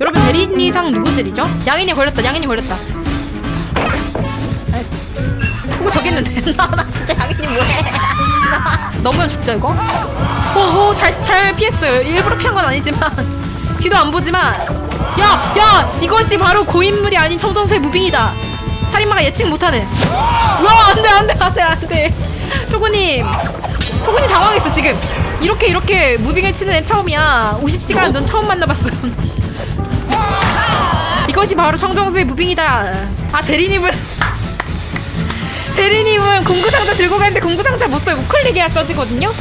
여러분 대리인이상 누구들이죠? 양인이 걸렸다. 양인이 걸렸다. 그거 저기 있는데 나, 나 진짜 양인이 뭐해? 나 넘으면 죽죠 이거? 오잘잘 피했어요. 일부러 피한 건 아니지만 뒤도 안 보지만 야 야 이것이 바로 고인물이 아닌 청정수의 무빙이다. 살인마가 예측 못하는. 와 안돼 안돼 안돼 안돼. 토구님 토구님 당황했어 지금. 이렇게 이렇게 무빙을 치는 애 처음이야. 50시간 넌 처음 만나봤어. 이것이 바로 청정수의 무빙이다. 아 대리님은 대리님은 공구상자 들고 가는데 공구상자 못 써요. 우클릭해야 써지거든요.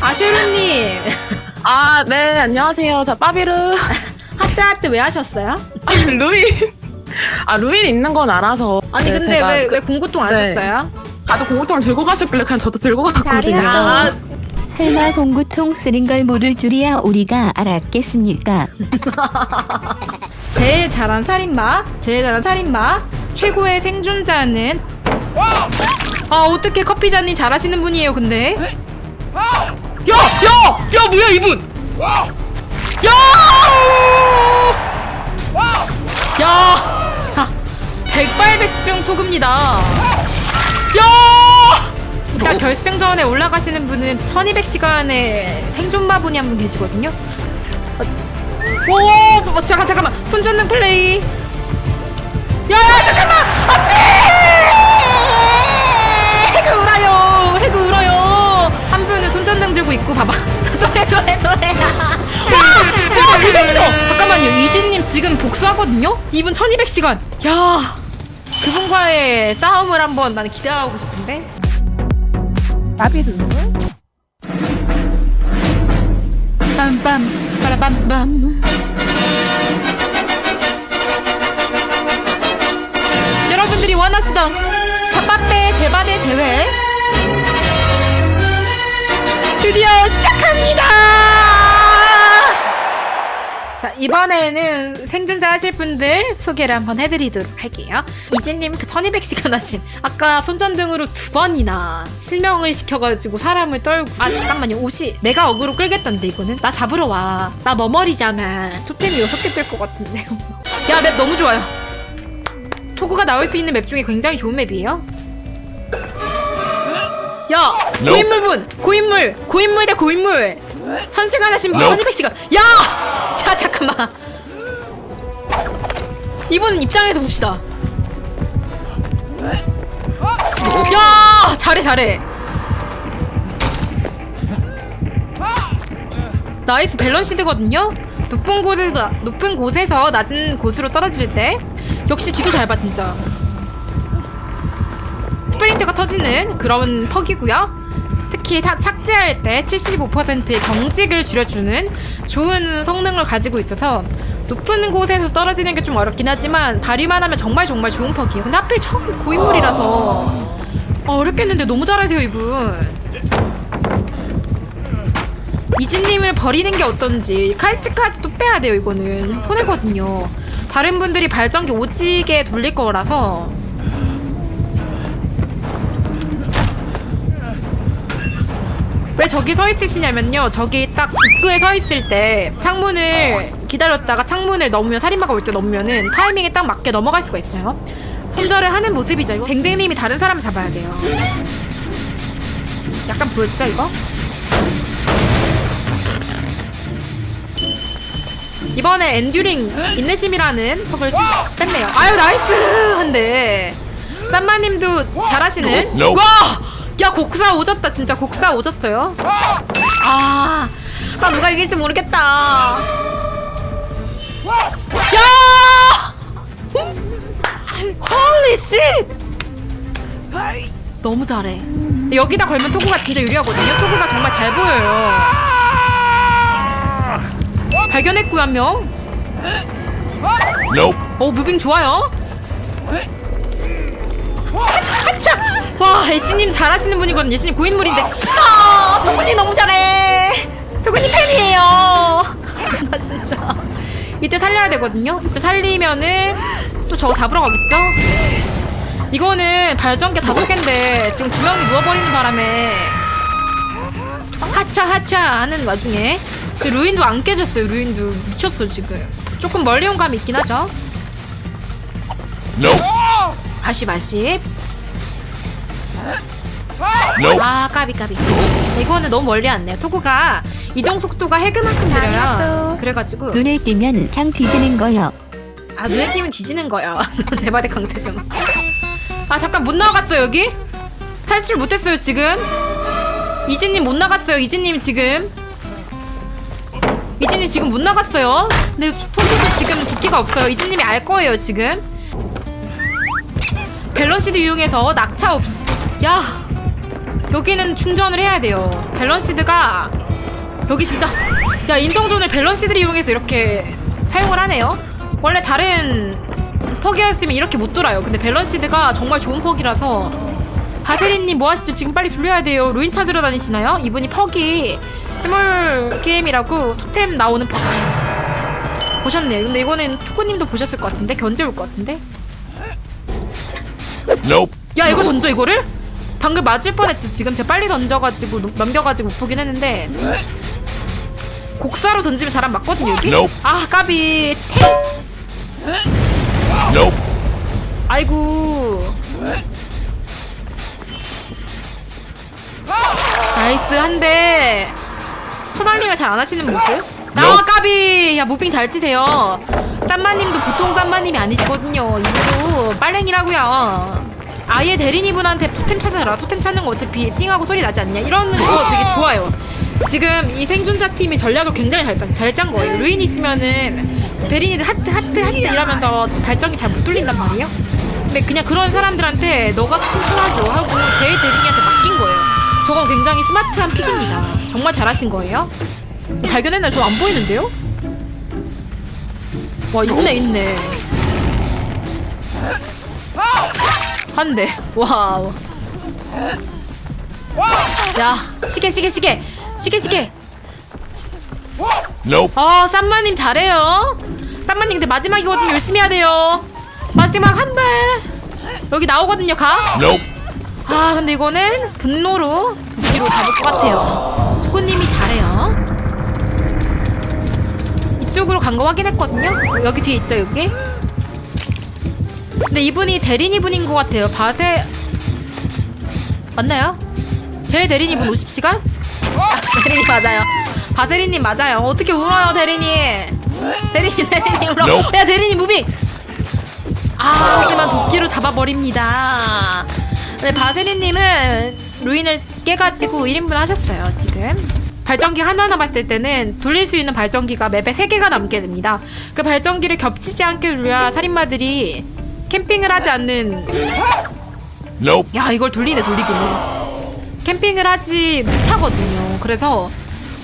아슈르님 아, 네, 안녕하세요. 저 빠비르. 하트 하트 왜 하셨어요? 아, 루인. 아, 루인 있는 건 알아서. 아니 네, 근데 제가 왜 그- 왜 공구통 안 네. 썼어요? 다들 공구통을 들고 가셨길래 그냥 저도 들고 갔거든요. 아, 설마 공구통 쓰는 걸 모를 줄이야 우리가 알았겠습니까? 제일 잘한 살인마, 제일 잘한 살인마, 최고의 생존자는 아 어떻게 커피자님 잘하시는 분이에요 근데 야! 야! 야 뭐야 이분 야! 야! 야! 백발백중 토급니다 야! 일단 결승전에 올라가시는 분은 1200시간의 생존마분이 한 분 계시거든요 오, 어, 잠깐 잠깐만. 손전등 플레이. 야, 야 잠깐만. 안돼. 해그 울어요. 해그 울어요. 한 분은 손전등 들고 있고 봐봐. 도래 도래 도래. 와, 와 대박이다. 잠깐만요. 이진님 지금 복수하거든요. 이분 1200시간. 야, 그분과의 싸움을 한번 나는 기대하고 싶은데. 빠비 르. 빰빰 빠라빰빰 여러분들이 원하시던 잡밥배 대반의 대회 드디어 시작합니다 자 이번에는 생존자 하실 분들 소개를 한번 해드리도록 할게요. 이진님 그 1200시간 하신 아까 손전등으로 두 번이나 실명을 시켜가지고 사람을 떨고. 아 잠깐만요. 옷이 내가 어그로 끌겠던데 이거는? 나 잡으러 와 나 머머리잖아. 토템이 여섯 개뜰 것 같은데요. 야 맵 너무 좋아요. 토구가 나올 수 있는 맵 중에 굉장히 좋은 맵이에요. 야 고인물분 고인물 고인물 대 고인물 선시간 하신 분 1200시간 야! 야 잠깐만. 이분 입장에서 봅시다. 야! 잘해 잘해. 나이스 밸런시드거든요. 높은 곳에서 높은 곳에서 낮은 곳으로 떨어질 때 역시 뒤도 잘 봐 진짜. 스프린트가 터지는 그런 퍽이고요. 특히 타- 삭제할 때 75%의 경직을 줄여주는 좋은 성능을 가지고 있어서 높은 곳에서 떨어지는 게 좀 어렵긴 하지만 발휘만 하면 정말 정말 좋은 퍽이에요. 근데 하필 처음 고인물이라서 어, 어렵겠는데 너무 잘하세요 이분. 이진님을 버리는 게 어떤지 칼치까지도 빼야 돼요 이거는 손해거든요. 다른 분들이 발전기 오지게 돌릴 거라서 왜 저기 서 있으시냐면요. 저기 딱 입구에 서 있을 때 창문을 기다렸다가 창문을 넘으면 살인마가 올 때 넘으면은 타이밍에 딱 맞게 넘어갈 수가 있어요. 손절을 하는 모습이죠. 이거 댕댕님이 다른 사람을 잡아야 돼요. 약간 보였죠 이거? 이번에 엔듀링 인내심이라는 퍽을 쭉 뺐네요. 아유 나이스 한데 쌈마님도 잘하시는. Nope. 와, 야 곡사 오졌다 진짜 곡사 오졌어요. 아, 나 누가 이길지 모르겠다. 야! 홀리 씨! 너무 잘해. 여기다 걸면 토구가 진짜 유리하거든요. 토구가 정말 잘 보여요. 발견했고요 한 명. Nope. 어 무빙 좋아요. 와 애신님 잘하시는 분이거든요. 애신님 고인물인데. 아 토군이 너무 잘해. 토군이 팬이에요. 나 진짜. 이때 살려야 되거든요. 이때 살리면은 또 저거 잡으러 가겠죠? 이거는 발전기 다섯 개인데 지금 두 명이 누워버리는 바람에 하차 하차 하는 와중에 루인도 안 깨졌어요. 루인도 미쳤어 지금. 조금 멀리 온 감이 있긴 하죠. 아쉽 아쉽. 아 까비 까비. 이거는 너무 멀리 왔네요. 토구가 이동 속도가 해그만큼 느려요. 그래가지고 눈에 띄면 그냥 뒤지는 거요. 아 눈에 띄면 뒤지는 거야. 대바대 강태좀. 아 잠깐 못 나갔어요 여기? 탈출 못했어요 지금. 이진님 못 나갔어요 이진님 지금. 이진님 지금 못 나갔어요. 근데 토끼도 지금 도끼가 없어요. 이진님이 알 거예요 지금. 밸런시드 이용해서 낙차 없이. 야 여기는 충전을 해야 돼요. 밸런시드가 여기 진짜 야 인성존을 밸런시드를 이용해서 이렇게 사용을 하네요. 원래 다른 퍽이었으면 이렇게 못 돌아요. 근데 밸런시드가 정말 좋은 퍽이라서 바세린님 뭐 하시죠? 지금 빨리 돌려야 돼요. 루인 찾으러 다니시나요? 이분이 퍽이 스몰 게임이라고 토템 나오는 퍽 보셨네요. 근데 이거는 토코님도 보셨을 것 같은데 견제 올 것 같은데. Nope. 야 이걸 던져 이거를? 방금 맞을 뻔했지 지금 제가 빨리 던져가지고 넘- 넘겨가지고 못 보긴 했는데. 곡사로 던지면 사람 맞거든요 여기? Nope. 아 까비. 택 Nope. 아이고. 나이스 한대. 터널링을 잘 안 하시는 모습? 나 Nope. 까비. 야 무빙 잘 치세요. 쌈마님도 보통 쌈마님이 아니시거든요. 이분도 빨랭이라고요 아예 대리니분한테 토템 찾아라. 토템 찾는 거 어차피 띵하고 소리 나지 않냐? 이러는 거 되게 좋아요. 지금 이 생존자 팀이 전략을 굉장히 잘, 짠- 잘짠 거예요. 루인 있으면은 대리니들 하트 하트 하트 이러면서 발전기 잘못 돌린단 말이에요. 근데 그냥 그런 사람들한테 너가 투수하죠 하고 제일 대리니한테 맡긴 거예요. 저건 굉장히 스마트한 픽입니다. 정말 잘하신 거예요. 발견했나요? 저 안 보이는데요? 와 있네 있네 한 대. 와우. 야, 시계, 시계, 시계. 시계, 시계. Nope. 아, 쌈마님 잘해요. 쌈마님 근데 마지막이거든요. 열심히 해야 돼요. 마지막 한 발. 여기 나오거든요, 가. Nope. 아, 근데 이거는 분노로 도끼로 잡을 것 같아요. 토코님이 잘해요. 이쪽으로 간 거 확인했거든요. 여기 뒤에 있죠, 여기. 근데 이분이 대리니 분인 것 같아요. 바세 맞나요? 제일 대리니 분 50시간? 아, 대리니 맞아요. 바세리님 맞아요. 어떻게 울어요, 대리니? 대리니, 대리니 울어. Nope. 야, 대리니 무빙. 아, 하지만 도끼로 잡아버립니다. 네, 바세리님은 루인을 깨가지고 1인분 하셨어요, 지금. 발전기 하나 남았을 때는 돌릴 수 있는 발전기가 맵에 3개가 남게 됩니다. 그 발전기를 겹치지 않게 돌려야 살인마들이 캠핑을 하지 않는 Nope. 야 이걸 돌리네 돌리기는. 캠핑을 하지 못하거든요. 그래서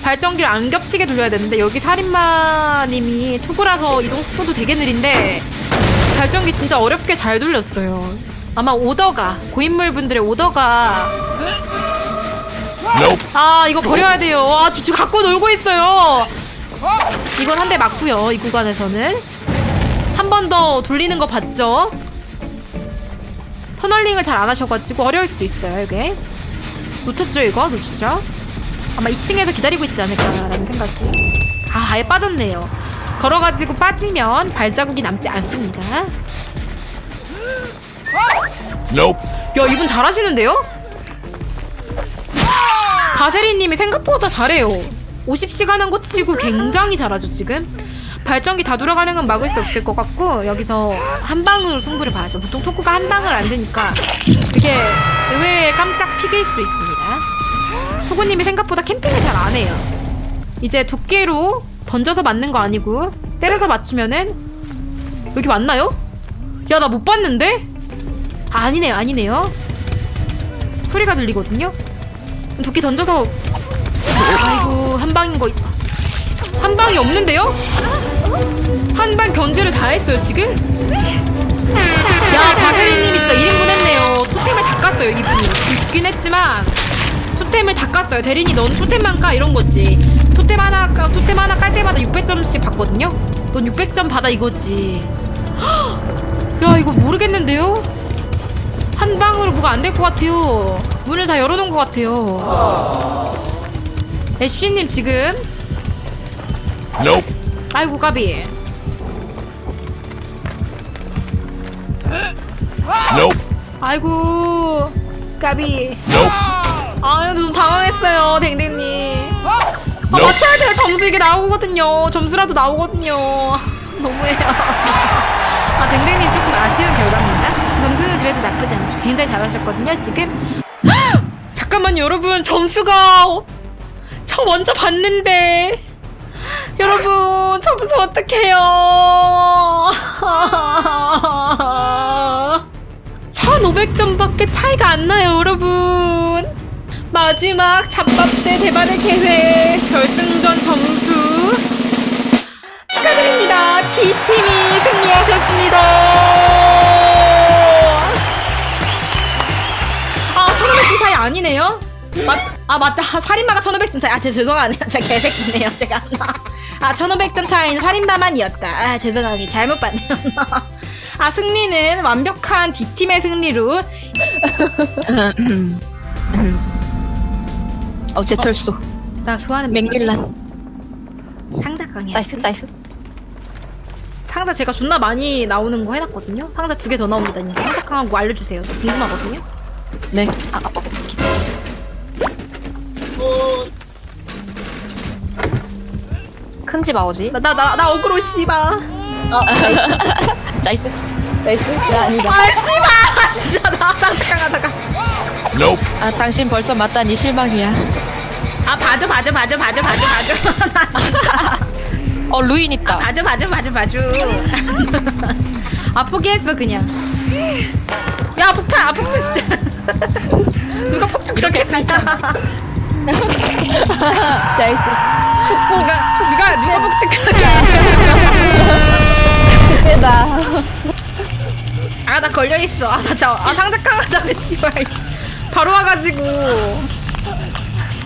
발전기를 안 겹치게 돌려야 되는데 여기 살인마님이 투구라서 이동 속도도 되게 느린데 발전기 진짜 어렵게 잘 돌렸어요. 아마 오더가 고인물 분들의 오더가. 아 이거 버려야 돼요. 아 저 지금 갖고 놀고 있어요. 이건 한 대 맞고요 이 구간에서는 한 번 더 돌리는 거 봤죠? 터널링을 잘 안 하셔가지고 어려울 수도 있어요 이게. 놓쳤죠 이거? 놓쳤죠? 아마 2층에서 기다리고 있지 않을까라는 생각이. 아 아예 빠졌네요. 걸어가지고 빠지면 발자국이 남지 않습니다. Nope. 야 이분 잘하시는데요? 바세리님이 생각보다 잘해요. 50시간 한 거 치고 굉장히 잘하죠 지금 발전기 다 돌아가는 건 막을 수 없을 것 같고 여기서 한 방으로 승부를 봐야죠. 보통 토크가 한 방을 안 드니까 그게 의외의 깜짝 픽일 수도 있습니다. 토구님이 생각보다 캠핑을 잘 안 해요. 이제 도끼로 던져서 맞는 거 아니고 때려서 맞추면은 여기 맞나요? 야 나 못 봤는데? 아, 아니네요 아니네요. 소리가 들리거든요. 도끼 던져서 아이고 한 방인 거 한 방이 없는데요? 한 방 견제를 다 했어요 지금? 야 바세리님이 진짜 1인분 했네요 토템을 다 깠어요 이분이 지금 죽긴 했지만 토템을 다 깠어요 대리니 넌 토템만 까 이런 거지 토템 하나 까 토템 하나 깔 때마다 600점씩 받거든요 넌 600점 받아 이거지 야 이거 모르겠는데요? 한 방으로 뭐가 안 될 것 같아요. 문을 다 열어놓은 것 같아요. 애쉬님 지금 Nope. 아이고 까비. Nope. 아이고 까비. Nope. 아유 좀 당황했어요 댕댕님. 아, 맞춰야 돼요 점수 이게 나오거든요. 점수라도 나오거든요. 너무해요. 아 댕댕님 조금 아쉬운 결과입니다. 점수는 그래도 나쁘지 않죠. 굉장히 잘하셨거든요 지금. 잠깐만 여러분 점수가 어? 저 먼저 봤는데. 여러분 점수 어떡해요? 1500점밖에 차이가 안 나요 여러분. 마지막 잡밥대 대반의 계획 결승전 점수. 축하드립니다. D팀이 승리하셨습니다. 아 1500점 차이 아니네요? 맞, 아 맞다. 살인마가 1500점 차이. 아 제 죄송하네요. 제가 개새끼네요 제가 아 1500점 차이는 살인마만이었다. 아 죄송합니다 잘못 봤네요. 아 승리는 완벽한 D팀의 승리로. 어 제철소. 나 좋아하는 맹밀란. 상자 강의 나이스 나이스. 상자 제가 존나 많이 나오는 거 해놨거든요. 상자 두 개 더 나옵니다 상자 강하고 알려주세요. 저 궁금하거든요. 네. 아, 아, 어, 큰 집 아오지? 나나나 나 어그로 씨바. 나이스. 나이스. 나 아니다. 아 씨바. 진짜. 나 상자 강하다가 Nope. 아 당신 벌써 맞다니 실망이야. 아 봐줘 봐줘 봐줘 봐줘 봐줘 봐줘. 어 루인 있다. 봐줘 봐줘 봐줘 봐줘. 아 포기했어 그냥. 야 폭탄 아 폭주 진짜. 누가 폭주 그렇게 했냐 나이스. 누가 누가 누가 그렇게 했냐 그때다. 아 나 걸려 있어. 아나저아 상자 깡하다가 씨발 바로 와가지고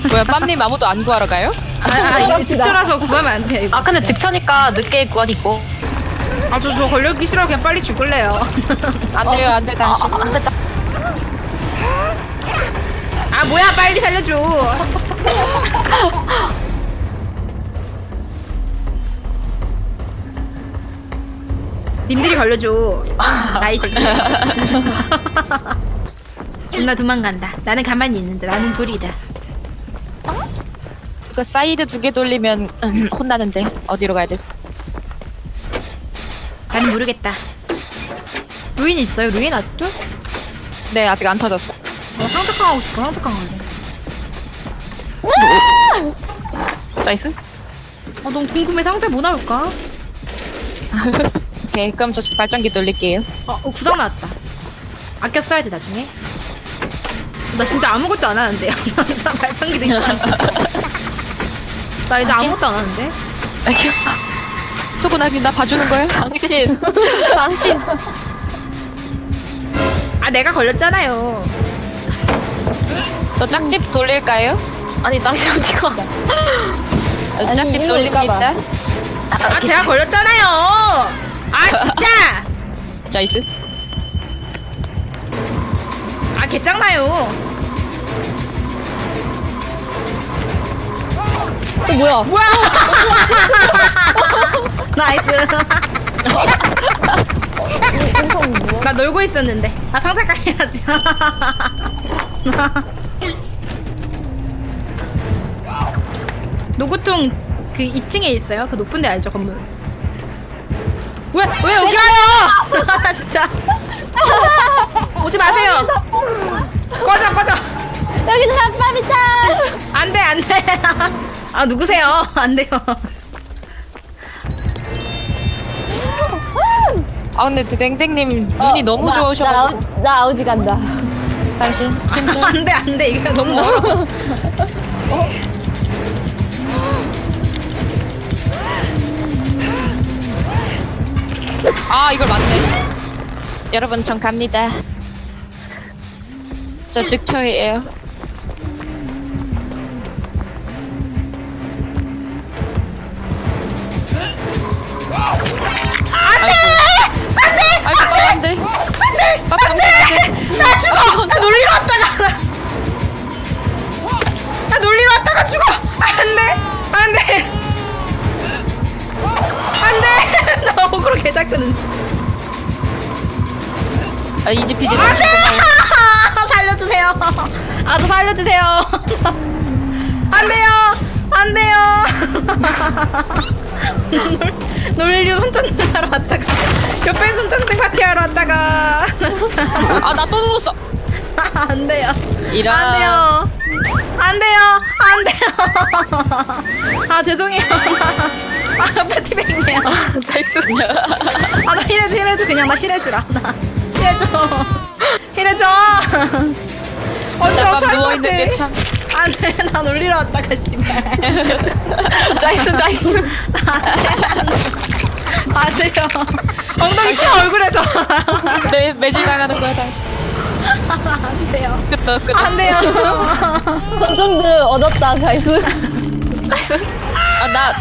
뭐야 빰님 아무도 안 구하러 가요? 아, 아 이거 직전라서 구하면 안 돼. 이거. 아 근데 직천이니까 늦게 구하기 있고 아저 저 걸려기 싫어 그냥 빨리 죽을래요. 안 돼요 안 돼 당신 어, 아 뭐야 빨리 살려줘. 님들이 걸려줘. 나이스. 나 도망간다. 나는 가만히 있는데 나는 돌이다. 그 사이드 두 개 돌리면 음, 혼나는데 어디로 가야 돼? 나는 모르겠다. 루인 있어요? 루인 아직도? 네 아직 안 터졌어 어, 상작강 하고 싶어. 상작강 할래. 나이스 아 너무 궁금해. 상자 뭐 나올까? 오케이 그럼 저 발전기 돌릴게요 어, 어 구상 나왔다. 아껴 써야 돼 나중에. 나 진짜 아무것도 안 하는데요. 나 진짜 발전기도 있어가지고. 나 이제 아무것도 안 하는데. 이렇게 토구나기 나 봐주는 거야? 당신 당신 아 내가 걸렸잖아요. 저 짝집 돌릴까요? 아니 당신 어디가 아니, 짝집 일로 올까봐. 돌립니다 아 제가 걸렸잖아요. 아 진짜. 나이스 아 개짱나요. 어, 뭐야? 뭐야? 나이스. 나 놀고 있었는데. 아 상자가 해야지. 노구통 그 2층에 있어요. 그 높은 데 알죠 건물. 왜 왜 여기 와요? 나 진짜. 오지 마세요. 꺼져 꺼져. 여기 잡밥 있다. 안돼 안돼. 아 누구세요? 안 돼요. 아 근데 댕댕님 눈이 너무 어, 나, 좋으셔가지고 나, 아우- 나 아우지 간다. 당신 친절 안돼 안돼. 이거 너무 멀어. 아 이걸 맞네. 여러분 전 갑니다. 저 즉처예요. 안돼! 안돼! 아이고 안돼. 안돼 아, 이지피지 안돼 살려주세요 아저 살려주세요 안 돼요 안 돼요 놀- 놀리려 손전등 하러 왔다가 옆에 손전등 파티 하러 왔다가 아, 나 또 누웠어. 안 돼요 이런. 안 돼요 안 돼요 안 돼요 아 죄송해요 아 패티백이네요 나이스. 아나 힐해줘 힐해줘 그냥 나 힐해주라 나 힐해줘. 힐해줘. 어디 잠깐 어떡할 것 누워 있는 게 참. 안 돼 나 놀리러 왔다가 씨발. 나이스. 안 돼요. 엉덩이 쳐 얼굴에서. 매, 매질 당하는 거야, 당신. 안 돼요. 끝도, 끝도. 안 돼요. 손정드 얻었다 자이스 아, 나,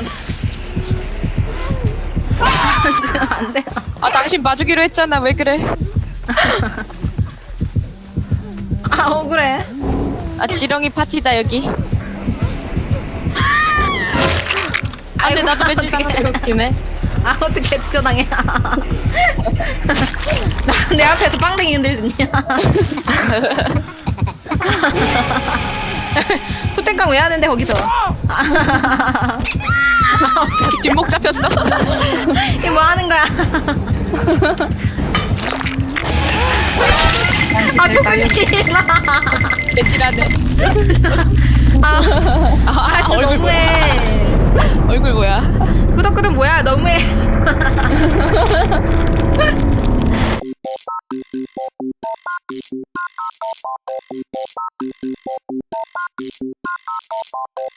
안 돼요. 아, 당신 봐주기로 했잖아. 왜 그래? 아 억울해 아, 지렁이 파티다, 여기. 아, 근데 나도 매질 어떡해. 당하는 거 웃기네. 아 어떻게 직전당해 나내 앞에서 빵댕이 흔들더니 토템깡 왜 하는데 거기서 아, 뒷목 잡혔어. 이게 뭐 하는 거야 아 토끼라. 개질하네. 아, 아, 아 진짜 얼굴 너무해. 얼굴 뭐야? 꾸덕꾸덕 뭐야? 너무해.